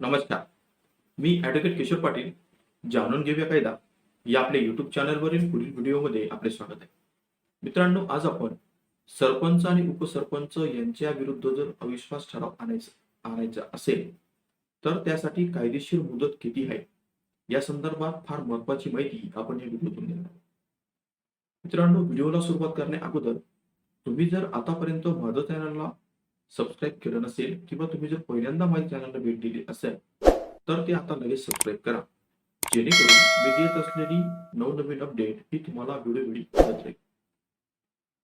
नमस्कार. मी ॲडव्होकेट किशोर पाटील जाणून घेऊया कायदा. या आपल्या युट्यूब चॅनलवरील पुढील व्हिडिओमध्ये आपले स्वागत आहे. मित्रांनो आज आपण सरपंच आणि उपसरपंच यांच्या विरुद्ध जर अविश्वास ठराव आणायचा आणायचा असेल तर त्यासाठी कायदेशीर मुदत किती आहे? या संदर्भात फार महत्वाची माहिती आपण या व्हिडिओतून देणार आहोत. मित्रांनो व्हिडिओला सुरुवात करण्या अगोदर तुम्ही जर आतापर्यंत माझं चॅनलला सबस्क्राईब केलं नसेल किंवा तुम्ही जर पहिल्यांदा माझ्या चॅनलला भेट दिली असेल तर ते आता लगेच सबस्क्राईब करा. जेणेकरून मी देत असलेली नवनवीन अपडेट ही तुम्हाला वेळोवेळी मिळत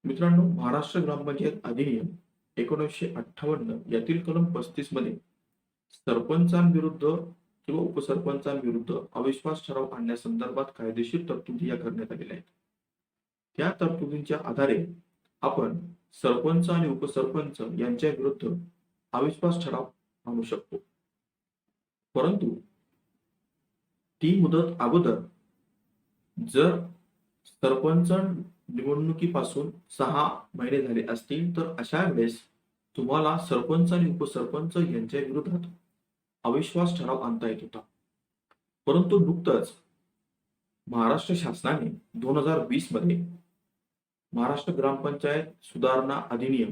मित्रांनो महाराष्ट्र ग्रामपंचायत अधिनियम एकोणीसशे अठ्ठावन्न यातील कलम पस्तीसमध्ये सरपंचांविरुद्ध किंवा उपसरपंचांविरुद्ध अविश्वास ठराव आणण्यासंदर्भात कायदेशीर तरतुदी या करण्यात आलेल्या आहेत. त्या तरतुदींच्या आधारे आपण सरपंच आणि उपसरपंच यांच्या विरुद्ध अविश्वास ठराव आणू शकतो. परंतु ती मुदत अगोदर जर सरपंच निवडणुकीपासून सहा महिने झाले असतील तर अशा वेळेस तुम्हाला सरपंच आणि उपसरपंच यांच्या विरोधात अविश्वास ठराव आणता येत होता. परंतु नुकतंच महाराष्ट्र शासनाने दोन हजार वीसमध्ये महाराष्ट्र ग्रामपंचायत सुधारणा अधिनियम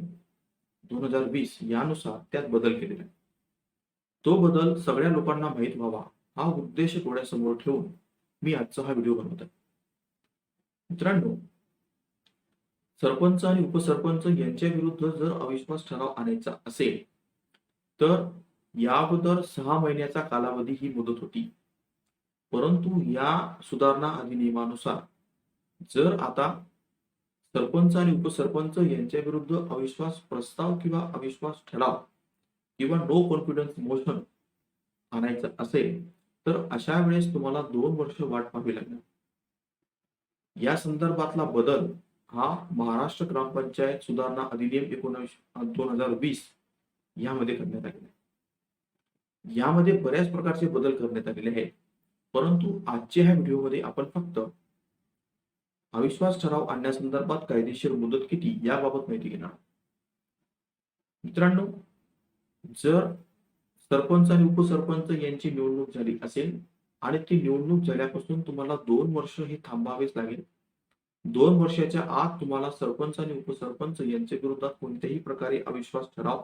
दोन हजार वीस यानुसार त्यात बदल केलेला आहे. तो बदल सगळ्या लोकांना माहीत व्हावा हा उद्देश डोळ्यासमोर ठेवून मी आजचा हा व्हिडिओ बनवत आहे. मित्रांनो सरपंच आणि उपसरपंच यांच्या विरुद्ध जर अविश्वास ठराव आणायचा असेल तर या अगोदर सहा महिन्याचा कालावधी ही मुदत होती. परंतु या सुधारणा अधिनियमानुसार जर आता सरपंच आणि उपसरपंच यांच्या विरुद्ध अविश्वास प्रस्ताव किंवा अविश्वास ठराव किंवा नो कॉन्फिडन्स मोशन आणायचं असेल तर अशा वेळेस तुम्हाला दोन वर्ष वाट पाहावी लागणार या संदर्भातला बदल हा महाराष्ट्र ग्रामपंचायत सुधारणा अधिनियम एकोणीस दोन हजार वीस यामध्ये करण्यात आलेला आहे. यामध्ये बऱ्याच प्रकारचे बदल करण्यात आलेले आहेत परंतु आजच्या ह्या व्हिडिओमध्ये आपण फक्त अविश्वास ठराव आणण्यासंदर्भात कायदेशीर मुदत किती याबाबत माहिती घेणार? मित्रांनो जर सरपंच आणि उपसरपंच यांची निवडणूक झाली असेल आणि ती निवडणूक झाल्यापासून तुम्हाला दोन वर्ष हे थांबावेच लागेल. दोन वर्षाच्या आत तुम्हाला सरपंच आणि उपसरपंच यांच्या विरोधात कोणत्याही प्रकारे अविश्वास ठराव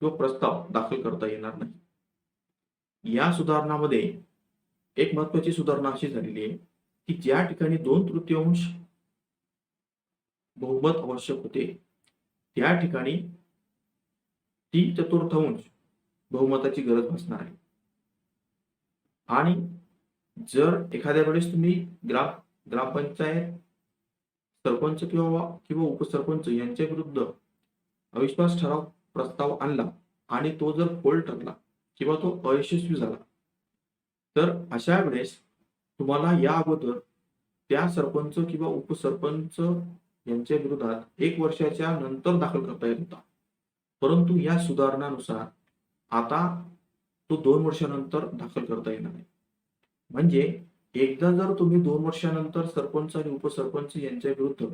किंवा प्रस्ताव दाखल करता येणार नाही. या सुधारणामध्ये एक महत्वाची सुधारणा अशी झालेली आहे. की ज्या ठिकाणी दोन तृतीयांश बहुमत आवश्यक होते त्या ठिकाणी तीन चतुर्थांश बहुमताची गरज भासणार आहे. आणि जर एखाद्या वेळेस तुम्ही ग्राम ग्रामपंचायत सरपंच किंवा किंवा उपसरपंच यांच्या विरुद्ध अविश्वास ठराव प्रस्ताव आणला आणि तो जर फोल ठरला किंवा तो अयशस्वी झाला तर अशा वेळेस तुम्हाला या अगोदर त्या सरपंच किंवा उपसरपंच यांच्या विरोधात एक वर्षाच्या नंतर दाखल करता येत होता. परंतु या सुधारणानुसार आता तो दोन वर्षानंतर दाखल करता येणार आहे. म्हणजे एकदा जर तुम्ही दोन वर्षानंतर सरपंच आणि उपसरपंच यांच्या विरुद्ध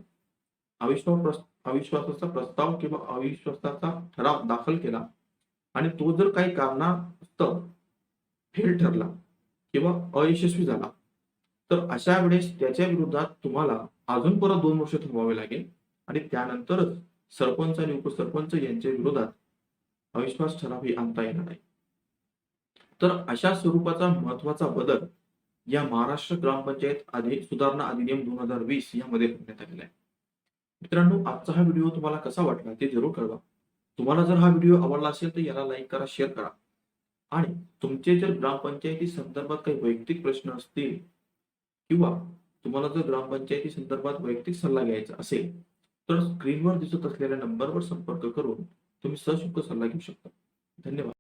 अविश्वास अविश्वासाचा प्रस्ताव किंवा अविश्वासाचा ठराव दाखल केला आणि तो जर काही कारणास्तव फेल ठरला किंवा अयशस्वी झाला तर अशा वेळेस त्याच्या विरोधात तुम्हाला अजून परत दोन वर्ष थांबावे लागेल. आणि त्यानंतरच सरपंच आणि उपसरपंच यांच्या विरोधात अविश्वास ठरावही आणता येणार आहे. तर अशा स्वरूपाचा महत्त्वाचा बदल या महाराष्ट्र ग्रामपंचायत आधी सुधारणा अधिनियम दोन हजार वीस यामध्ये करण्यात आलेला आहे. मित्रांनो आजचा हा व्हिडिओ तुम्हाला कसा वाटला ते जरूर कळवा. तुम्हाला जर हा व्हिडिओ आवडला असेल तर याला लाईक करा शेअर करा. आणि तुमचे जर ग्रामपंचायती संदर्भात काही वैयक्तिक प्रश्न असतील किंवा तुम्हाला जर ग्रामपंचायती संदर्भात वैयक्तिक सल्ला घ्यायचा असेल तर स्क्रीनवर दिसत असलेल्या नंबरवर संपर्क करून तुम्ही सशुल्क सल्ला घेऊ शकता. धन्यवाद.